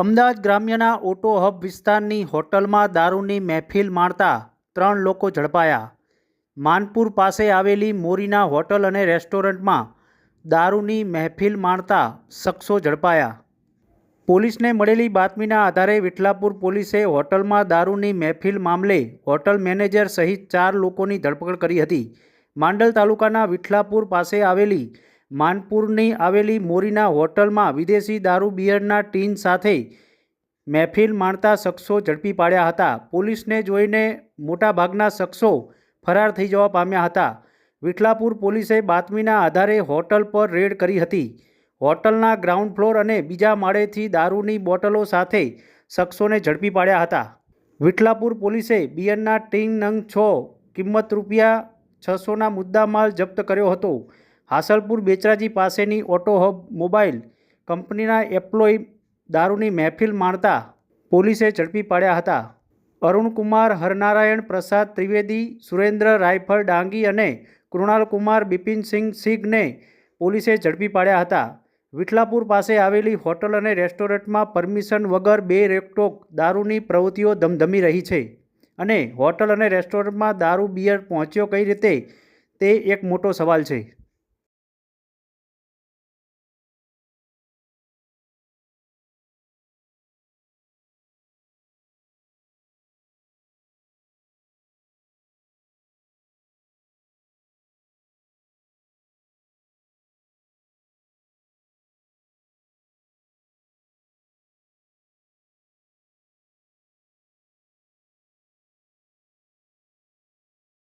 Ahmedabad ગ્રામ્યના auto hub વિસ્તારની હોટલમાં દારૂની મહેફિલ માણતા ત્રણ લોકો ઝડપાયા. માનપુર પાસે આવેલી મોરીના હોટલ અને રેસ્ટોરન્ટમાં દારૂની મહેફિલ માણતા શખ્સો ઝડપાયા. પોલીસને મળેલી બાતમીના આધારે વિઠલાપુર પોલીસે હોટલમાં દારૂની મહેફિલ મામલે હોટલ મેનેજર સહિત ચાર લોકોની ધરપકડ કરી હતી. માંડલ તાલુકાના વિઠલાપુર પાસે આવેલી માનપુરની આવેલી મોરીના હોટલમાં વિદેશી દારૂ બિયરના ટીન સાથે મહેફિલ માણતા શખ્સો ઝડપી પાડ્યા હતા. પોલીસને જોઈને મોટાભાગના શખ્સો ફરાર થઈ જવા પામ્યા હતા. વિઠલાપુર પોલીસે બાતમીના આધારે હોટલ પર રેડ કરી હતી. હોટલના ગ્રાઉન્ડ ફ્લોર અને બીજા માળેથી દારૂની બોટલો સાથે શખ્સોને ઝડપી પાડ્યા હતા. વિઠલાપુર પોલીસે બિયરના ટીંગ નંગ છ કિંમત રૂપિયા છસોના મુદ્દામાલ જપ્ત કર્યો હતો. હાસલપુર બેચરાજી પાસેની ઓટો હબ મોબાઈલ કંપનીના એમ્પ્લોય દારૂની મહેફિલ માણતા પોલીસે ઝડપી પાડ્યા હતા. અરુણકુમાર, હરનારાયણ પ્રસાદ ત્રિવેદી, સુરેન્દ્ર રાયફળ ડાંગી અને કૃણાલકુમાર બિપિનસિંહ સિંઘને પોલીસે ઝડપી પાડ્યા હતા. વિઠલાપુર પાસે આવેલી હોટલ અને રેસ્ટોરન્ટમાં પરમિશન વગર બે રેકટોક દારૂની પ્રવૃત્તિઓ ધમધમી રહી છે અને હોટલ અને રેસ્ટોરન્ટમાં દારૂ બિયર પહોંચ્યો કઈ રીતે તે એક મોટો સવાલ છે.